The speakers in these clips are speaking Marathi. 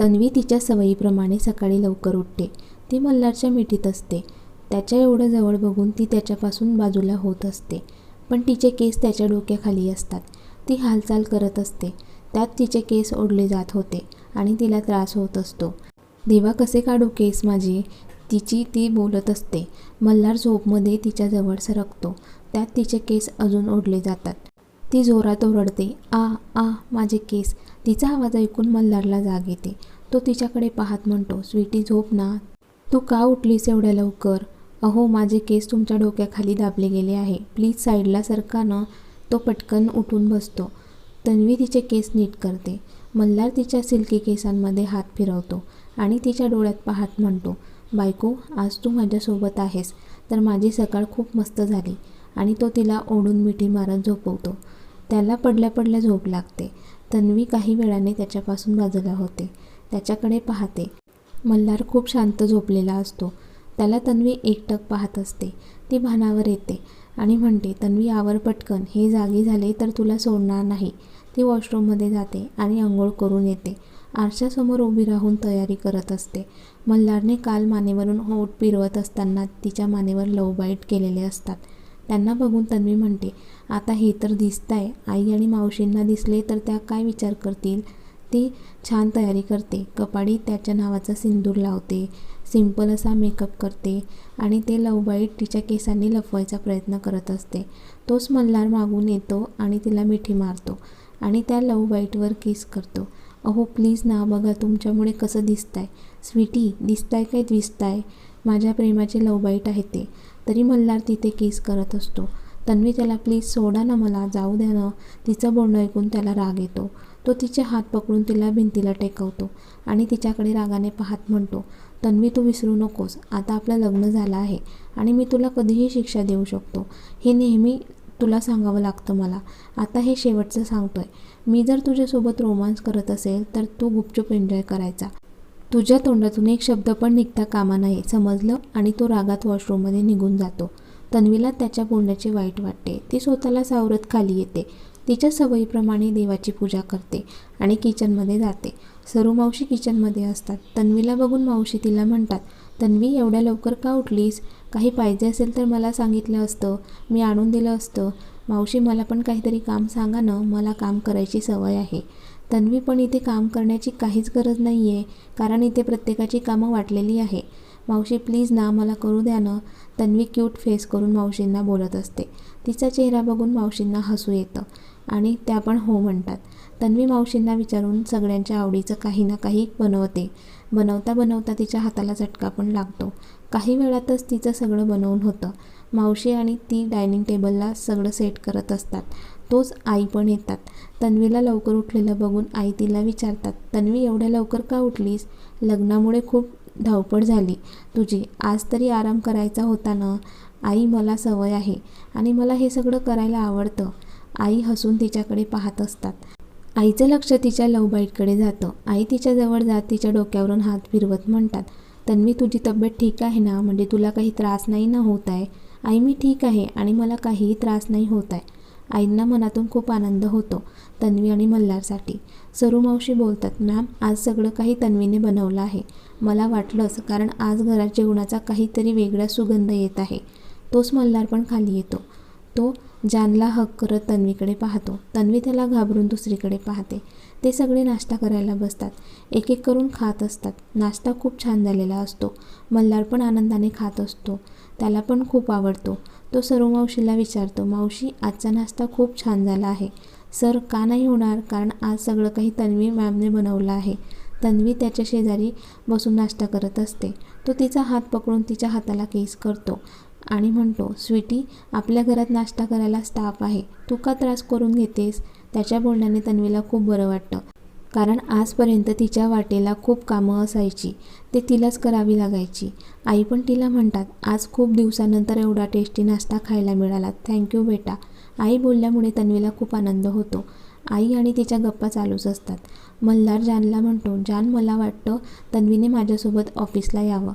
तन्वी तिच्या सवयीप्रमाणे सकाळी लवकर उठते. ती मल्हारच्या मिठीत असते. त्याच्या एवढं जवळ बघून ती त्याच्यापासून बाजूला होत असते. पण तिचे केस त्याच्या डोक्याखाली असतात. ती हालचाल करत असते. त्यात तिचे केस ओढले जात होते आणि तिला त्रास होत असतो. देवा कसे काढू केस माझे तिची ती बोलत असते. मल्हार झोपमध्ये तिच्याजवळ सरकतो. त्यात तिचे केस अजून ओढले जातात. ती जोरात ओरडते आ आ माझे केस. तिचा आवाज ऐकून मल्हारला जाग येते. तो तिच्याकडे पाहत म्हणतो स्वीटी झोप ना. तू का उठलीस एवढ्या लवकर? अहो माझे केस तुमच्या डोक्याखाली दाबले गेले आहे. प्लीज साईडला सरका ना. तो पटकन उठून बसतो. तन्वी तिचे केस नीट करते. मल्हार तिच्या सिल्की केसांमध्ये हात फिरवतो आणि तिच्या डोळ्यात पाहत म्हणतो बायको आज तू माझ्यासोबत आहेस तर माझी सकाळ खूप मस्त झाली. आणि तो तिला ओढून मिठी मारत झोपवतो. त्याला पडल्या पडल्या झोप लागते. तन्वी काही वेळाने त्याच्यापासून बाजूला होते. त्याच्याकडे पाहते. मल्हार खूप शांत झोपलेला असतो. त्याला तन्वी एकटक पाहत असते. ती भानावर येते आणि म्हणते तन्वी आवर पटकन. हे जागी झाले तर तुला सोडणार नाही. ती वॉशरूममध्ये जाते आणि आंघोळ करून येते. आरशासमोर उभी राहून तयारी करत असते. मल्हारने काल मानेवरून होठ पिरवत असताना तिच्या मानेवर लव बाईट केलेले असतात. त्यांना बघून तन्वी म्हणते आता हे तर दिसत आहे आई आणि मावशींना दिसले तर त्या काय विचार करतील? ती छान तयारी करते. कपाडी त्याच्या नावाचा सिंदूर लावते. सिंपल असा मेकअप करते आणि ते लवबाईट तिच्या केसांनी लपवायचा प्रयत्न करत असते. तोच मल्हार मागून येतो आणि तिला मिठी मारतो आणि त्या लवबाईटवर किस करतो. अहो प्लीज ना बघा तुमच्यामुळे कसं दिसताय. स्वीटी दिसताय काय दिसताय? माझ्या प्रेमाचे लवबाईट आहे ते. तरी मल्हार तिथे केस करत असतो. तन्वी त्याला प्लीज सोडा ना मला जाऊ द्या ना. तिचं बोलणं ऐकून त्याला राग येतो. तो तिचे हात पकडून तिला भिंतीला टेकवतो आणि तिच्याकडे रागाने पाहत म्हणतो तन्वी तू विसरू नकोस. आता आपलं लग्न झालं आहे आणि मी तुला कधीही शिक्षा देऊ शकतो. हे नेहमी तुला सांगावं लागतं मला. आता हे शेवटचं सांगतोय. मी जर तुझ्यासोबत रोमांस करत असेल तर तू गुपचूप एन्जॉय करायचा. तुझ्या तोंडातून एक शब्द पण निघता कामा नाही समजलं? आणि तो रागात वॉशरूममध्ये निघून जातो. तन्वीला त्याच्या बोलण्याचे वाईट वाटते. ती स्वतःला सावरत खाली येते. तिच्या सवयीप्रमाणे देवाची पूजा करते आणि किचनमध्ये जाते. सरू मावशी किचनमध्ये असतात. तन्वीला बघून मावशी तिला म्हणतात तन्वी एवढ्या लवकर का उठलीस? काही पाहिजे असेल तर मला सांगितलं असतं. मी आणून दिलं असतं. मावशी मला पण काहीतरी काम सांगा ना मला काम करायची सवय आहे. तन्वी पण इथे काम करण्याची काहीच गरज नाही आहे कारण इथे प्रत्येकाची कामं वाटलेली आहे. मावशी प्लीज ना मला करू द्या ना. तन्वी क्यूट फेस करून मावशींना बोलत असते. तिचा चेहरा बघून मावशींना हसू येतं आणि त्या पण हो म्हणतात. तन्वी मावशींना विचारून सगळ्यांच्या आवडीचं काही ना काही बनवते. बनवता बनवता तिच्या हाताला झटका पण लागतो. काही वेळातच तिचं सगळं बनवून होतं. मावशी आणि ती डायनिंग टेबलला सगळं सेट करत असतात. तोच आई पण येतात. तन्वीला लवकर उठलेलं बघून आई तिला विचारतात तन्वी एवढ्या लवकर का उठलीस? लग्नामुळे खूप धावपळ झाली. तुझी आज तरी आराम करायचा होता ना? आई मला सवय आहे आणि मला हे सगळं करायला आवडतं. आई हसून तिच्याकडे पाहत असतात. आईचं लक्ष तिच्या लवबाईटकडे जातं. आई तिच्याजवळ जात तिच्या डोक्यावरून हात फिरवत म्हणतात तन्वी तुझी तब्येत ठीक आहे ना? म्हणजे तुला काही त्रास नाही ना होत आहे? आई मी ठीक आहे आणि मला काहीही त्रास नाही होत आहे. आईंना मनातून खूप आनंद होतो तन्वी आणि मल्हारसाठी. सरू मावशी बोलतात मॅम आज सगळं काही तन्वीने बनवलं आहे. मला वाटलंच कारण आज घरात जेवणाचा काहीतरी वेगळा सुगंध येत आहे. तोच मल्हार पण खाली येतो. तो जानला हक करत तन्वीकडे पाहतो. तन्वी त्याला घाबरून दुसरीकडे पाहते. ते सगळे नाश्ता करायला बसतात. एक एक करून खात असतात. नाश्ता खूप छान झालेला असतो. मल्हार पण आनंदाने खात असतो. त्याला पण खूप आवडतो. तो सर्व मावशीला विचारतो मावशी आजचा नाश्ता खूप छान झाला आहे. सर का नाही होणार? कारण आज सगळं काही तन्वी मॅमने बनवलं आहे. तन्वी त्याच्या शेजारी बसून नाश्ता करत असते. तो तिचा हात पकडून तिच्या हाताला केस करतो आणि म्हणतो स्वीटी आपल्या घरात नाश्ता करायला स्टाफ आहे. तू का त्रास करून घेतेस? त्याच्या बोलण्याने तन्वीला खूप बरं वाटतं. कारण आजपर्यंत तिच्या वाटेला खूप कामं असायची. ते तिलाच करावी लागायची. आई पण तिला म्हणतात आज खूप दिवसानंतर एवढा टेस्टी नाश्ता खायला मिळाला. थँक्यू बेटा. आई बोलल्यामुळे तन्वीला खूप आनंद होतो. आई आणि तिच्या गप्पा चालूच असतात. मल्हार जानला म्हणतो जान मला वाटतं तन्वीने माझ्यासोबत ऑफिसला यावं.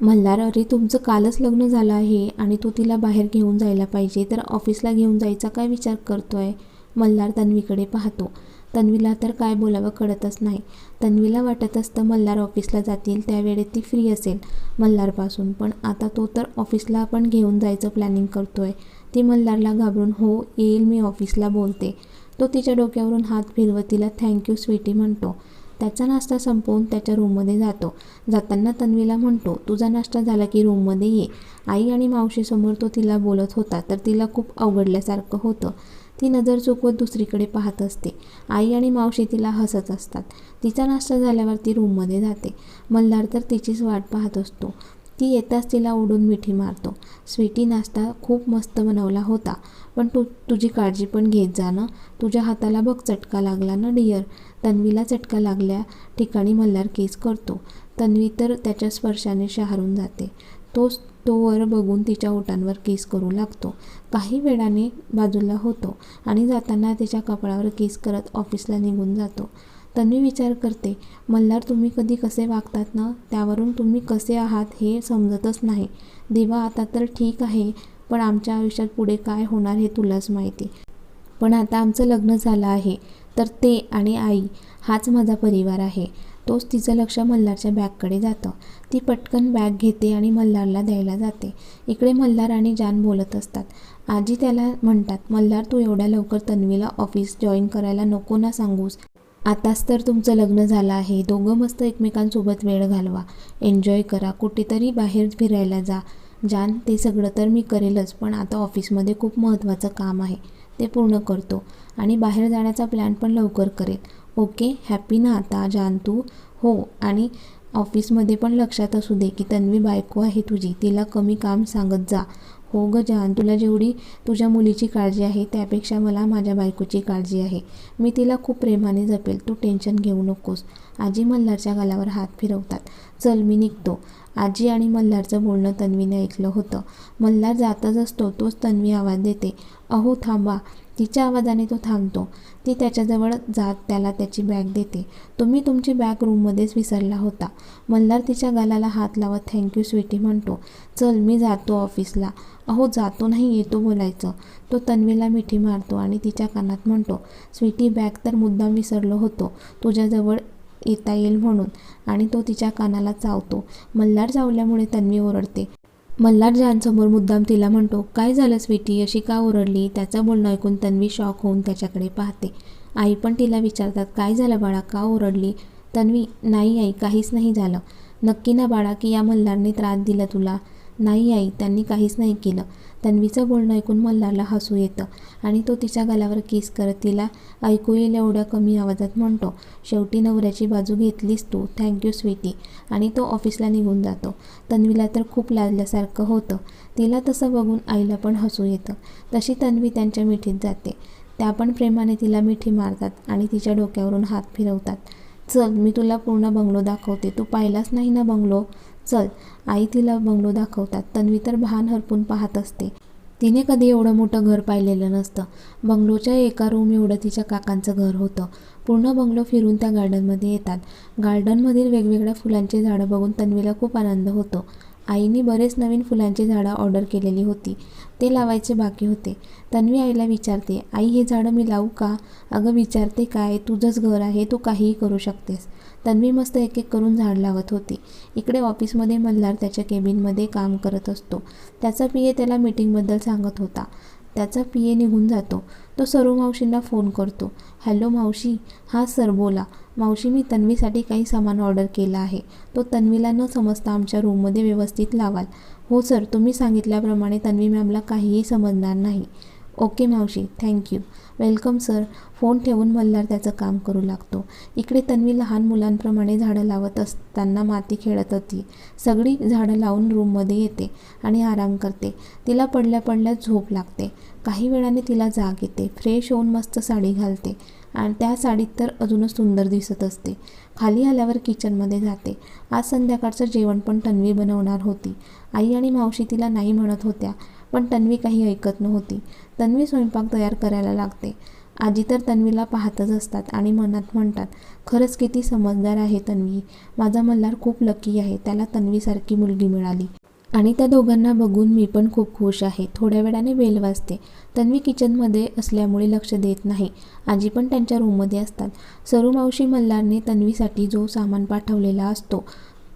मल्हार अरे तुमचं कालच लग्न झालं आहे आणि तू तिला बाहेर घेऊन जायला पाहिजे. तर ऑफिसला घेऊन जायचा काय विचार करतो आहे मल्हार तन्वीकडे पाहतो. तन्वीला तर काय बोलावं कळतच नाही. तन्वीला वाटत असतं मल्हार ऑफिसला जातील त्यावेळेत ती फ्री असेल. मल्हारपासून. पण आता तो तर ऑफिसला आपण घेऊन जायचं प्लॅनिंग करतो आहे ती मल्हारला घाबरून हो येईल मी ऑफिसला बोलते. तो तिच्या डोक्यावरून हात फिरवत तिला थँक्यू स्वीटी म्हणतो. त्याचा नाश्ता संपवून त्याच्या रूममध्ये जातो. जाताना तन्वीला म्हणतो तुझा नाश्ता झाला की रूममध्ये ये. आई आणि मावशीसमोर तो तिला बोलत होता तर तिला खूप अवघडल्यासारखं होतं. ती नजर चुकवत दुसरीकडे पाहत असते. आई आणि मावशी तिला हसत असतात. तिचा नाश्ता झाल्यावर ती रूममध्ये जाते. मल्हार तर तिचीच वाट पाहत असतो. ती येताच तिला ओढून मिठी मारतो. स्वीटी नाश्ता खूप मस्त बनवला होता. पण तू तुझी काळजी पण घेत जा ना. तुझ्या हाताला बघ चटका लागला ना डिअर तन्वीला चटका लागल्या ठिकाणी मल्हार केस करतो. तन्वी तर त्याच्या स्पर्शाने शहारून जाते. तोच तो वर बघून तिच्या ओठांवर केस करू लागतो. काही वेळाने बाजूला होतो आणि जाताना तिच्या कपाळावर केस करत ऑफिसला निघून जातो. तन्वी विचार करते मल्हार तुम्ही कधी कसे वागतात ना? त्यावरून तुम्ही कसे आहात हे समजतच नाही. देवा आता तर ठीक आहे पण आमच्या आयुष्यात पुढे काय होणार हे तुलाच माहिती. पण आता आमचं लग्न झालं आहे. तर ते आणि आई हाच माझा परिवार आहे. तोच तिचं लक्ष मल्हारच्या बॅगकडे जातं. ती पटकन बॅग घेते आणि मल्हारला द्यायला जाते. इकडे मल्हार आणि जान बोलत असतात. आजी त्याला म्हणतात मल्हार तू एवढ्या लवकर तन्वीला ऑफिस जॉईन करायला नको ना सांगूस. आताच तर तुमचं लग्न झालं आहे. दोघं मस्त एकमेकांसोबत वेळ घालवा. एन्जॉय करा. कुठेतरी बाहेर फिरायला जा. जान ते सगळं तर मी करेलच पण आता ऑफिसमध्ये खूप महत्त्वाचं काम आहे. ते पूर्ण करतो आणि बाहेर जाण्याचा प्लॅन पण लवकर करेल. ओके हॅपी ना आता जान तू हो आणि ऑफिसमध्ये पण लक्षात असू दे की तन्वी बायको आहे तुझी. तिला कमी काम सांगत जा. हो ग जान तुला जेवढी तुझ्या मुलीची काळजी आहे त्यापेक्षा मला माझ्या बायकोची काळजी आहे. मी तिला खूप प्रेमाने जपेल तू टेन्शन घेऊ नकोस. आजी मल्हारच्या गालावर हात फिरवतात. चल मी निघतो. आजी आणि मल्हारचं बोलणं तन्वीने ऐकलं होतं. मल्हार जातच असतो तोच तन्वी आवाज देते. अहो थांबा. तिच्या आवाजाने तो थांबतो. ती त्याच्याजवळ जात त्याला त्याची बॅग देते. तुम्ही तुमची बॅग रूममध्येच विसरला होता. मल्हार तिच्या गालाला हात लावत थँक्यू स्वीटी म्हणतो. चल मी जातो ऑफिसला. अहो जातो नाही येतो बोलायचं. तो तन्वीला मिठी मारतो आणि तिच्या कानात म्हणतो स्वीटी बॅग तर मुद्दाम विसरलो होतो. तुझ्याजवळ येता येईल म्हणून. आणि तो तिच्या कानाला चावतो. मल्हार चावल्यामुळे तन्वी ओरडते. मल्हार जानसमोर मुद्दाम तिला म्हणतो काय झालं स्वीटी? अशी का ओरडली? त्याचं बोलणं ऐकून तन्वी शॉक होऊन त्याच्याकडे पाहते. आई पण तिला विचारतात काय झालं बाळा? का ओरडली? तन्वी नाही आई काहीच नाही झालं. नक्की ना बाळा की या मल्हारने त्रास दिला तुला? नाही आई त्यांनी काहीच नाही केलं. तन्वीचं बोलणं ऐकून मल्हारला हसू येतं आणि तो तिच्या गालावर किस करत तिला ऐकू येईल एवढ्या कमी आवाजात म्हणतो. शेवटी नवऱ्याची बाजू घेतलीस तू. थँक्यू स्वीटी आणि तो ऑफिसला निघून जातो. तन्वीला तर खूप लाजल्यासारखं होतं. तिला तसं बघून आईला पण हसू येतं. तशी तन्वी त्यांच्या मिठीत जाते. त्या पण प्रेमाने तिला मिठी मारतात आणि तिच्या डोक्यावरून हात फिरवतात. चल मी तुला पूर्ण बंगलो दाखवते. तू पाहिलाच नाही ना बंगलो? चल आई तिला बंगलो दाखवतात. तन्वी तर भान हरपून पाहत असते. तिने कधी एवढं मोठं घर पाहिलेलं नसतं. बंगलोच्या एका रूम एवढं तिच्या काकांचं घर होतं. पूर्ण बंगलो फिरून त्या गार्डनमध्ये येतात. गार्डनमधील वेगवेगळ्या फुलांची झाडं बघून तन्वीला खूप आनंद होतो. आईने बरेच नवीन फुलांची झाडं ऑर्डर केलेली होती. ते लावायचे बाकी होते. तन्वी आईला विचारते आई हे झाडं मी लावू का? अगं विचारते काय? तुझंच घर आहे तू काहीही करू शकतेस. तन्वी मस्त एक एक करून झाड लावत होती. इकडे ऑफिसमध्ये मल्हार त्याच्या केबिनमध्ये काम करत असतो. त्याचा पी ए त्याला मीटिंगबद्दल सांगत होता. त्याचा पी ए निघून जातो. तो सरू मावशींना फोन करतो. हॅलो मावशी. हा सर बोला. मावशी मी तन्वीसाठी काही सामान ऑर्डर केला आहे. तो तन्वीला न समजता आमच्या रूममध्ये व्यवस्थित लावाल. हो सर तुम्ही सांगितल्याप्रमाणे तन्वी मॅमला काहीही समजणार नाही. ओके मावशी थँक्यू वेलकम सर फोन ठेवून मल्हार त्याचं काम करू लागतो. इकडे तन्वी लहान मुलांप्रमाणे झाडं लावत असताना माती खेळत होती. सगळी झाडं लावून रूममध्ये येते आणि आराम करते. तिला पडल्या पडल्या झोप लागते. काही वेळाने तिला जाग येते. फ्रेश होऊन मस्त साडी घालते. आणि त्या साडीत तर अजूनच सुंदर दिसत असते. खाली आल्यावर किचनमध्ये जाते. आज संध्याकाळचं जेवण पण तन्वी बनवणार होती. आई आणि मावशी तिला नाही म्हणत होत्या. पण तन्वी काही ऐकत नव्हती. तन्वी स्वयंपाक तयार करायला लागते. आजी तर तन्वीला पाहतच असतात आणि मनात म्हणतात खरंच किती समजदार आहे तन्वी. माझा मल्हार खूप लकी आहे. त्याला तन्वीसारखी मुलगी मिळाली. आणि त्या दोघांना बघून मी पण खूप खुश आहे. थोड्या वेळाने बेल वाजते. तन्वी किचनमध्ये असल्यामुळे लक्ष देत नाही. आजी पण त्यांच्या रूममध्ये असतात. सरू मावशी मल्हारने तन्वीसाठी जो सामान पाठवलेला असतो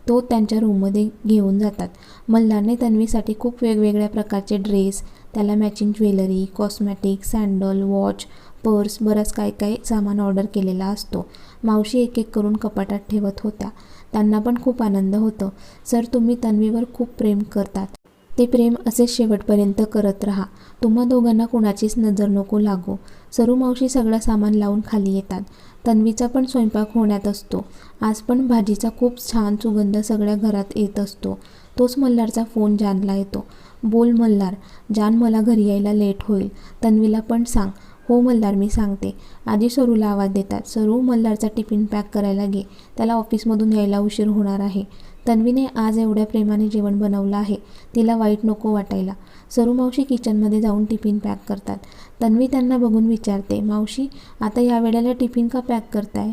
तो त्यांच्या रूममध्ये घेऊन जातात. मल्हारने तन्वीसाठी खूप वेगवेगळ्या प्रकारचे ड्रेस त्याला matching jewellery cosmetic sandal watch purse बरंच काय काय सामान ऑर्डर केलेला असतो. मावशी एक एक करून कपाटात ठेवत होत्या. त्यांना पण खूप आनंद होतो. सर तुम्ही तन्वीवर खूप प्रेम करतात. ते प्रेम असे शेवटपर्यंत करत राहा. तुम्हा दोघांना कुणाचीच नजर नको लागो सरू मावशी सगळं सामान लावून खाली येतात. तन्वीचा पण स्वयंपाक होण्यात असतो. आज पण भाजीचा खूप छान सुगंध सगळ्या घरात येत असतो. तोच मल्हारचा फोन जानला येतो. बोल मल्हार जान मला घरी यायला लेट होईल. तन्वीला पण सांग. हो मल्हार मी सांगते. आजी सरूला आवाज देतात. सरू मल्हारचा टिफिन पॅक करायला घे. त्याला ऑफिसमधून यायला उशीर होणार आहे. तन्वीने आज एवढ्या प्रेमाने जेवण बनवलं आहे. तिला वाईट नको वाटायला. सरू मावशी किचनमध्ये जाऊन टिफिन पॅक करतात. तन्वी त्यांना बघून विचारते मावशी आता या वेळेला टिफिन का पॅक करताय?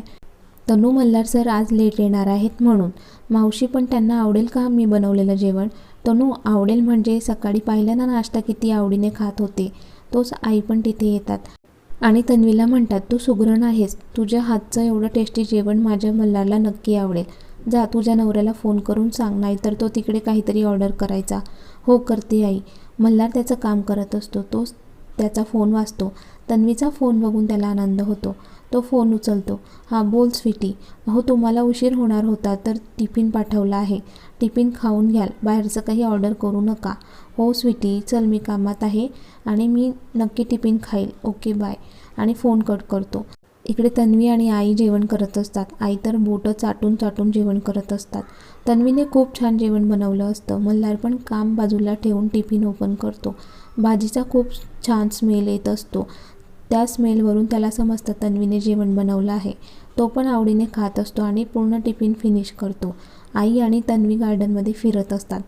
तनू मल्हार सर आज लेट येणार आहेत म्हणून. मावशी पण त्यांना आवडेल का मी बनवलेलं जेवण? तनू आवडेल म्हणजे सकाळी पाहिलं ना नाश्ता किती आवडीने खात होते. तोच आई पण तिथे येतात. आणि तन्वीला म्हणतात तू सुगरण आहेस. तुझ्या हातचं एवढं टेस्टी जेवण माझ्या मल्हारला नक्की आवडेल. जा तुझ्या नवऱ्याला फोन करून सांग नाहीतर तो तिकडे काहीतरी ऑर्डर करायचा. हो करते आई. मल्हार त्याचं काम करत असतो. तोच त्याचा फोन वाजतो. तन्वीचा फोन बघून त्याला आनंद होतो. तो फोन उचलतो. हां बोल स्वीटी. अहो तुम्हाला उशीर होणार होता तर टिफिन पाठवला आहे. टिफिन खाऊन घ्याल. बाहेरचं काही ऑर्डर करू नका. हो स्वीटी. चल मी कामात आहे आणि मी नक्की टिफिन खाईल. Okay bye. आणि फोन कट करतो. इकडे तन्वी आणि आई जेवण करत असतात. आई तर बोटं चाटून चाटून जेवण करत असतात. तन्वीने खूप छान जेवण बनवलं असतं. मल्हार पण काम बाजूला ठेवून टिफिन ओपन करतो. भाजीचा खूप छान स्मेल येत असतो. त्या स्मेलवरून त्याला समजतं तन्वीने जेवण बनवलं आहे. तो पण आवडीने खात असतो आणि पूर्ण टिफिन फिनिश करतो. आई आणि तन्वी गार्डनमध्ये फिरत असतात.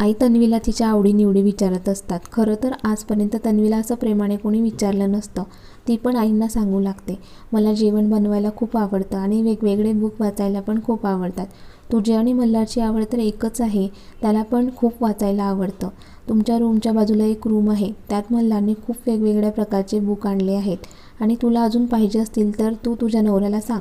आई तन्वीला तिच्या आवडीनिवडी विचारत असतात. खरं तर आजपर्यंत तन्वीला असं प्रेमाने कोणी विचारलं नसतं. ती पण आईंना सांगू लागते. मला जेवण बनवायला खूप आवडतं आणि वेगवेगळे बुक वाचायला पण खूप आवडतात. तुझी आणि मल्हारची आवड तर एकच आहे. त्याला पण खूप वाचायला आवडतं. तुमच्या रूमच्या बाजूला एक रूम आहे. त्यात मल्हारने खूप वेगवेगळ्या प्रकारचे बुक आणले आहेत. आणि तुला अजून पाहिजे असतील तर तू तुझ्या नवऱ्याला सांग.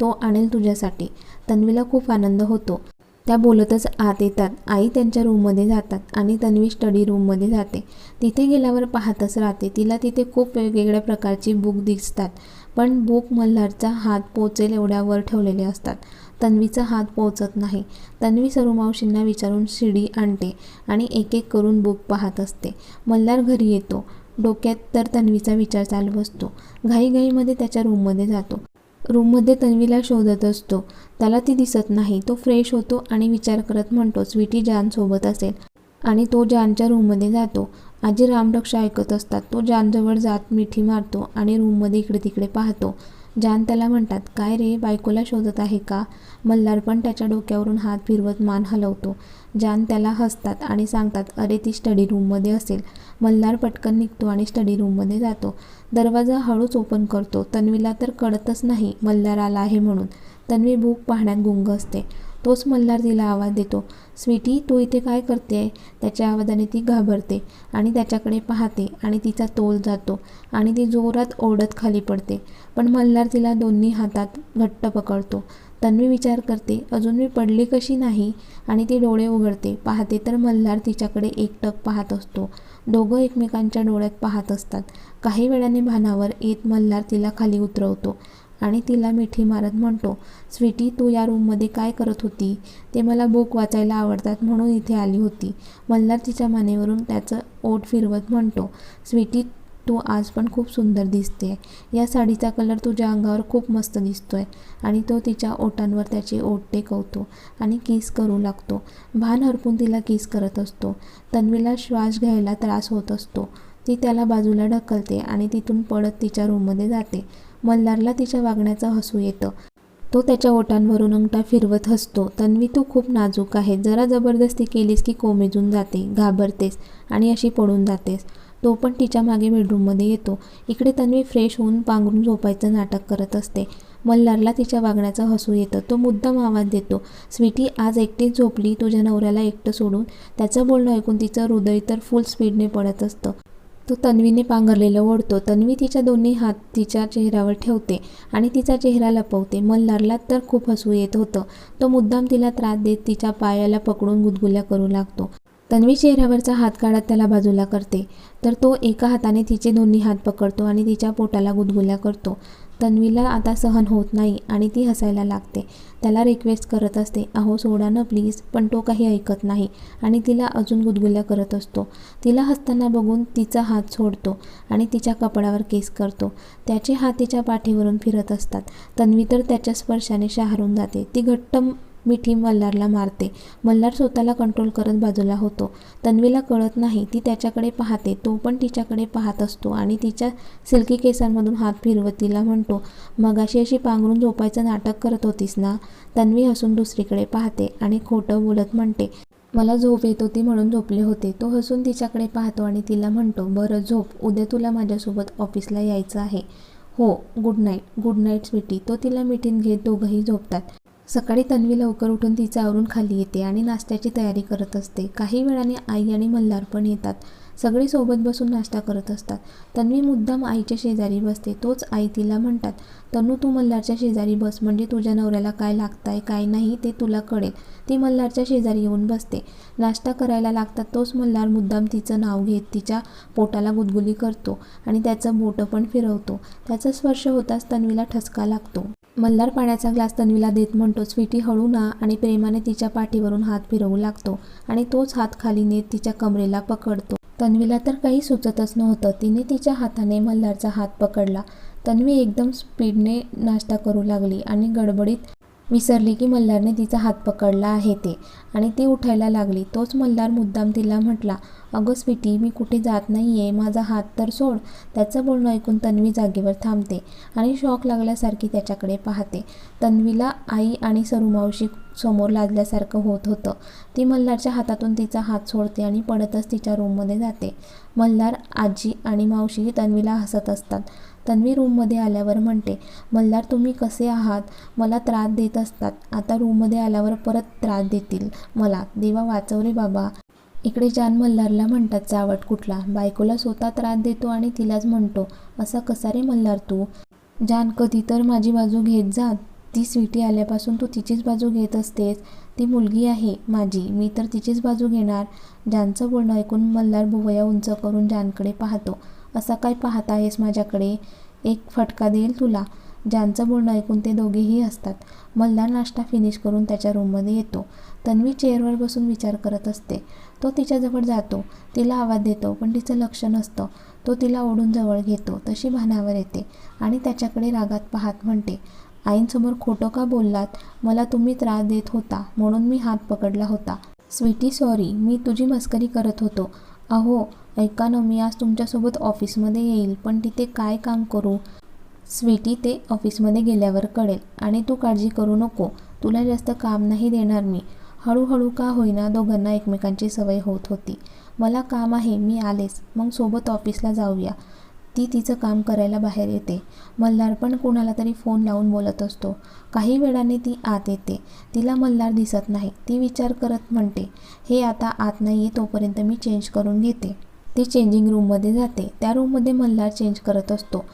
तो आणेल तुझ्यासाठी. तन्वीला खूप आनंद होतो. त्या बोलतच आत येतात. आई त्यांच्या रूममध्ये जातात आणि तन्वी स्टडी रूममध्ये जाते. तिथे गेल्यावर पाहतच राहते. तिला तिथे खूप वेगवेगळ्या प्रकारची बुक दिसतात. पण बुक मल्हारचा हात पोचेल एवढ्यावर ठेवलेले असतात. तन्वीचा हात पोहोचत नाही. तन्वी सरू मावशींना विचारून शिडी आणते आणि एक एक करून बुक पाहत असते. मल्हार घरी येतो. डोक्यात तर तन्वीचा विचार चालू असतो. घाईघाईमध्ये त्याच्या रूममध्ये जातो. रूममध्ये तन्वीला शोधत असतो. त्याला ती दिसत नाही. तो फ्रेश होतो आणि विचार करत म्हणतो स्वीटी जानसोबत असेल. आणि तो जानच्या रूममध्ये जातो. आजी रामरक्षा ऐकत असतात. तो जानजवळ जात मिठी मारतो आणि रूममध्ये इकडे तिकडे पाहतो. जान त्याला म्हणतात काय रे बायकोला शोधत आहे का? मल्हार पण त्याच्या डोक्यावरून हात फिरवत मान हलवतो. जान त्याला हसतात आणि सांगतात अरे ती स्टडी रूममध्ये असेल. मल्हार पटकन निघतो आणि स्टडी रूममध्ये जातो. दरवाजा हळूच ओपन करतो. तन्वीला तर कळतच नाही मल्हार आला आहे म्हणून. तन्वी भूक पाहण्यात गुंग असते. तोच मल्हार तिला आवाज देतो. स्वीटी तू इथे काय करते त्याच्या आवाजाने ती घाबरते आणि त्याच्याकडे पाहते आणि तिचा तोल जातो आणि ती जोरात ओढत खाली पडते. पण मल्हार तिला दोन्ही हातात घट्ट पकडतो. तन्वी विचार करते अजून मी पडली कशी नाही? आणि ती डोळे उघडते. पाहते तर मल्हार तिच्याकडे एकटक पाहत असतो. दोघं एकमेकांच्या डोळ्यात पाहत असतात. काही वेळाने भानावर येत मल्हार तिला खाली उतरवतो. आणि तिला मिठी मारत म्हणतो स्वीटी तू या रूममध्ये काय करत होती? ते मला बुक वाचायला आवडतात म्हणून इथे आली होती. मल्हार तिच्या मानेवरून त्याचं ओठ फिरवत म्हणतो स्वीटी तू आज पण खूप सुंदर दिसते. या साडीचा कलर तुझ्या अंगावर खूप मस्त दिसतोय. आणि तो तिच्या ओठांवर त्याचे ओठ टेकवतो आणि किस करू लागतो. भान हरपून तिला किस करत असतो. तन्वीला श्वास घ्यायला त्रास होत असतो. ती त्याला बाजूला ढकलते आणि तिथून पडत तिच्या रूममध्ये जाते. मल्हारला तिच्या वागण्याचं हसू येतं. तो त्याच्या ओठांवरून अंगठा फिरवत हसतो. तन्वी तू खूप नाजूक आहे. जरा जबरदस्ती केलीस की कोमेजून जाते घाबरतेस आणि अशी पडून जातेस. तो पण तिच्यामागे बेडरूममध्ये येतो. इकडे तन्वी फ्रेश होऊन पांघरून झोपायचं नाटक करत असते. मल्हारला तिच्या वागण्याचं हसू येतं. तो मुद्दाम आवाज देतो. स्वीटी आज एकटीच झोपली. तुझ्या नवऱ्याला एकटं सोडून त्याचं बोलणं ऐकून तिचं हृदय तर फुल स्पीडने पडत असतं. तो तन्वीने पांघरलेलं ओढतो. तन्वी तिच्या दोन्ही हात तिच्या चेहऱ्यावर ठेवते आणि तिचा चेहरा लपवते. मल्हारला तर खूप हसू येत होतं. तो मुद्दाम तिला त्रास देत तिच्या पायाला पकडून गुदगुल्या करू लागतो. तन्वी चेहऱ्यावरचा हात काढत त्याला बाजूला करते. तर तो एका हाताने तिचे दोन्ही हात पकडतो आणि तिच्या पोटाला गुदगुल्या करतो. तन्वीला आता सहन होत नाही आणि ती हसायला लागते. त्याला रिक्वेस्ट करत असते अहो सोडा ना प्लीज पण तो काही ऐकत नाही आणि तिला अजून गुदगुल्या करत असतो. तिला हसताना बघून तिचा हात सोडतो आणि तिच्या कपड्यावर केस करतो. त्याचे हात तिच्या पाठीवरून फिरत असतात. तन्वी तर त्याच्या स्पर्शाने शहारून जाते. ती घट्ट मिठी मल्हारला मारते. मल्हार स्वतःला कंट्रोल करत बाजूला होतो. तन्वीला कळत नाही ती त्याच्याकडे पाहते. तो पण तिच्याकडे पाहत असतो आणि तिच्या सिल्की केसांमधून हात फिरवत तिला म्हणतो मगाशी अशी पांघरून झोपायचं नाटक करत होतीस ना? तन्वी हसून दुसरीकडे पाहते आणि खोटं बोलत म्हणते मला झोप येत होती म्हणून झोपले होते. तो हसून तिच्याकडे पाहतो आणि तिला म्हणतो बरं झोप उद्या तुला माझ्यासोबत ऑफिसला यायचं आहे. हो good night good night sweetie. तो तिला मिठीन घेत दोघंही झोपतात. सकाळी तन्वी लवकर उठून तिचं आवरून खाली येते आणि नाश्त्याची तयारी करत असते. काही वेळाने आई आणि मल्हार पण येतात. सगळे सोबत बसून नाश्ता करत असतात. तन्वी मुद्दाम आईच्या शेजारी बसते. तोच आई तिला म्हणतात तनू तू मल्हारच्या शेजारी बस. म्हणजे तुझ्या नवऱ्याला काय लागतंय काय नाही ते तुला कळेल. ती मल्हारच्या शेजारी येऊन बसते. नाश्ता करायला लागतात. तोच मल्हार मुद्दाम तिचं नाव घेत तिच्या पोटाला गुदगुली करतो आणि त्याचं बोटं पण फिरवतो. त्याचा स्पर्श होताच तन्वीला ठसका लागतो. मल्हार पाण्याचा ग्लास तन्वीला देत म्हणतो स्वीटी हळू ना. आणि प्रेमाने तिच्या पाठीवरून हात फिरवू लागतो आणि तोच हात खाली नेत तिच्या कमरेला पकडतो. तन्वीला तर काही सुचतच नव्हतं. तिने तिच्या हाताने मल्हारचा हात पकडला. तन्वी एकदम स्पीडने नाश्ता करू लागली आणि गडबडीत विसरली की मल्हारने तिचा हात पकडला आहे ते. आणि ती उठायला लागली. तोच मल्हार मुद्दाम तिला म्हटला अगं स्वीटी मी कुठे जात नाही आहे माझा हात तर सोड त्याचं बोलणं ऐकून तन्वी जागेवर थांबते आणि शॉक लागल्यासारखी त्याच्याकडे पाहते. तन्वीला आई आणि सरुमावशी समोर लादल्यासारखं होत होतं. ती मल्हारच्या हातातून तिचा हात सोडते आणि पडतच तिच्या रूममध्ये जाते. मल्हार आजी आणि मावशी तन्वीला हसत असतात. तन्वी रूममध्ये आल्यावर म्हणते मल्हार तुम्ही कसे आहात? मला त्रास देत असतात. आता रूममध्ये आल्यावर परत त्रास देतील मला. देवा वाचव रे बाबा. इकडे जान मल्हारला म्हणतात चावट कुठला? बायकोला स्वतः त्रास देतो आणि तिलाच म्हणतो. असा कसा रे मल्हार तू? जान कधी तर माझी बाजू घेत जा. ती स्वीटी आल्यापासून तू तिचीच बाजू घेत असतेस. ती मुलगी आहे माझी. मी तर तिचीच बाजू घेणार. जानचं बोलणं ऐकून मल्हार भुवया उंच करून जानकडे पाहतो. असा काय पाहत आहेस माझ्याकडे? एक फटका देईल तुला. ज्यांचं बोलणं ऐकून ते दोघेही असतात मल्हार नाश्ता फिनिश करून त्याच्या रूममध्ये येतो. तन्वी चेअरवर बसून विचार करत असते. तो तिच्याजवळ जातो. तिला आवाज देतो पण तिचं लक्ष नसतं. तो तिला ओढून जवळ घेतो. तशी भानावर येते आणि त्याच्याकडे रागात पाहत म्हणते आईंसमोर खोटं का बोललात? मला तुम्ही त्रास देत होता म्हणून मी हात पकडला होता. स्वीटी सॉरी मी तुझी मस्करी करत होतो. अहो ऐका ना मी आज तुमच्यासोबत ऑफिसमध्ये येईल पण तिथे काय काम करू? स्वीटी ते ऑफिसमध्ये गेल्यावर कळेल. आणि तू काळजी करू नको. तुला जास्त काम नाही देणार मी. हळूहळू का होईना दोघांना एकमेकांची सवय होत होती. मला काम आहे मी आलेच. मग सोबत ऑफिसला जाऊया. ती तिचं काम करायला बाहेर येते. मल्हार पण कुणाला तरी फोन लावून बोलत असतो. काही वेळाने ती आत येते. तिला मल्हार दिसत नाही. ती विचार करत म्हणते हे आता आत नाही आहे तोपर्यंत मी चेंज करून घेते. ती चेंजिंग रूममध्ये जाते. त्या रूममध्ये मल्हार चेंज करत असतो.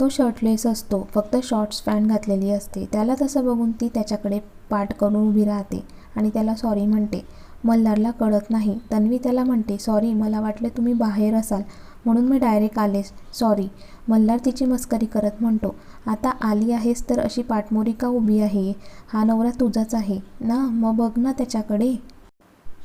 तो शर्टलेस असतो. फक्त शॉर्ट्स पॅन्ट घातलेली असते. त्याला तसं बघून ती त्याच्याकडे पाठ करून उभी राहते आणि त्याला सॉरी म्हणते. मल्हारला कळत नाही. तन्वी त्याला म्हणते सॉरी मला वाटलं तुम्ही बाहेर असाल. म्हणून मी डायरेक्ट आलेस सॉरी मल्हार तिची मस्करी करत म्हणतो आता आली आहेस तर अशी पाठमोरी का उभी आहे? हा नवरा तुझाच आहे. ना मग बघ ना त्याच्याकडे.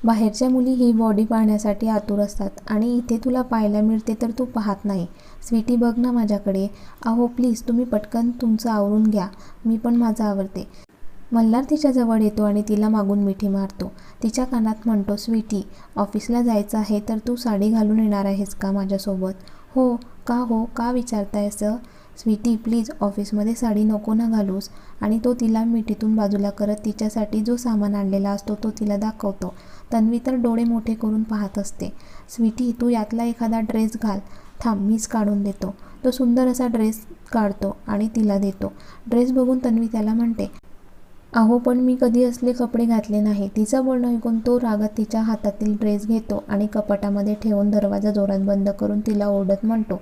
बाहेरच्या मुली ही बॉडी पाहण्यासाठी आतुर असतात आणि इथे तुला पाहायला मिळते तर तू पाहत नाही. स्वीटी बघ ना माझ्याकडे. अहो प्लीज तुम्ही पटकन तुमचं आवरून घ्या. मी पण माझं आवरते. मल्हार तिच्याजवळ येतो आणि तिला मागून मिठी मारतो. तिच्या कानात म्हणतो स्वीटी ऑफिसला जायचं आहे तर तू साडी घालून येणार आहेस का माझ्यासोबत? हो. का हो? का विचारताय सर? स्वीटी प्लीज ऑफिसमध्ये साडी नको ना घालूस. आणि तो तिला मिठीतून बाजूला करत तिच्यासाठी जो सामान आणलेला असतो तो तिला दाखवतो. तन्वी तर डोळे मोठे करून पाहत असते. स्वीटी तू यातला एखादा ड्रेस घाल. थांब मीच काढून देतो. तो सुंदर असा ड्रेस काढतो आणि तिला देतो. ड्रेस बघून तन्वी त्याला म्हणते अहो पण मी कधी असले कपडे घातले नाही. तिचं बोलणं ऐकून तो रागात तिच्या हातातील ड्रेस घेतो आणि कपाटामध्ये ठेवून दरवाजा जोरात बंद करून तिला ओरडत म्हणतो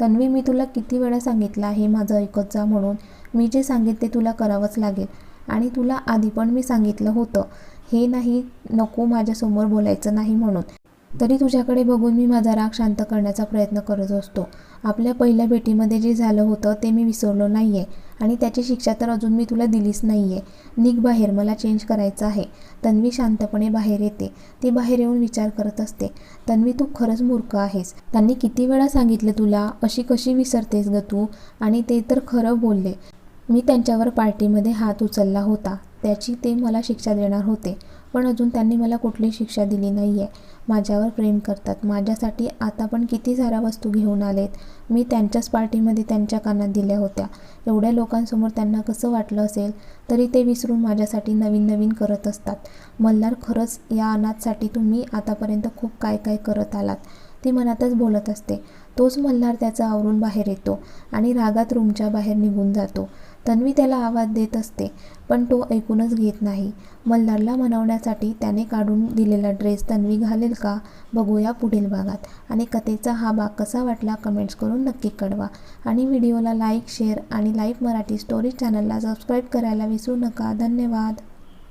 तन्वी मी तुला किती वेळा सांगितलं आहे माझं ऐकत जा म्हणून. मी जे सांगेन ते तुला करावंच लागेल. आणि तुला आधी पण मी सांगितलं होतं. हे नाही नको माझ्यासमोर बोलायचं नाही म्हणून. तरी तुझ्याकडे बघून मी माझा राग शांत करण्याचा प्रयत्न करत असतो. आपल्या पहिल्या भेटीमध्ये जे झालं होतं ते मी विसरलो नाही आहे आणि त्याची शिक्षा तर अजून मी तुला दिलीच नाही आहे निघ बाहेर मला चेंज करायचं आहे. तन्वी शांतपणे बाहेर येते. ती बाहेर येऊन विचार करत असते. तन्वी तू खरंच मूर्ख आहेस. त्यांनी किती वेळा सांगितलं तुला अशी कशी विसरतेस ग तू? आणि ते तर खरं बोलले. मी त्यांच्यावर पार्टीमध्ये हात उचलला होता. त्याची ते मला शिक्षा देणार होते. पण अजून त्यांनी मला कुठली शिक्षा दिली नाही आहे माझ्यावर प्रेम करतात. माझ्यासाठी आता पण किती साऱ्या वस्तू घेऊन आलेत. मी त्यांच्याच पार्टीमध्ये त्यांच्या कानात दिल्या होत्या. एवढ्या लोकांसमोर त्यांना कसं वाटलं असेल तरी ते विसरून माझ्यासाठी नवीन नवीन करत असतात. मल्हार खरंच या अनाथसाठी तुम्ही आतापर्यंत खूप काय काय करत आलात? ती मनातच बोलत असते. तोच मल्हार त्याचा आवरून बाहेर येतो आणि रागात रूमच्या बाहेर निघून जातो. तन्वी त्याला आवाज देत असते पण तो ऐकूनच घेत नाही. मल्हारला म्हणवण्यासाठी त्याने काढून दिलेला ड्रेस तन्वी घालेल का? बघूया पुढील भागात. आणि कथेचा हा भाग कसा वाटला कमेंट्स करून नक्की कळवा. आणि व्हिडिओला लाईक शेअर आणि लाईव्ह मराठी स्टोरी चॅनलला सबस्क्राईब करायला विसरू नका. धन्यवाद.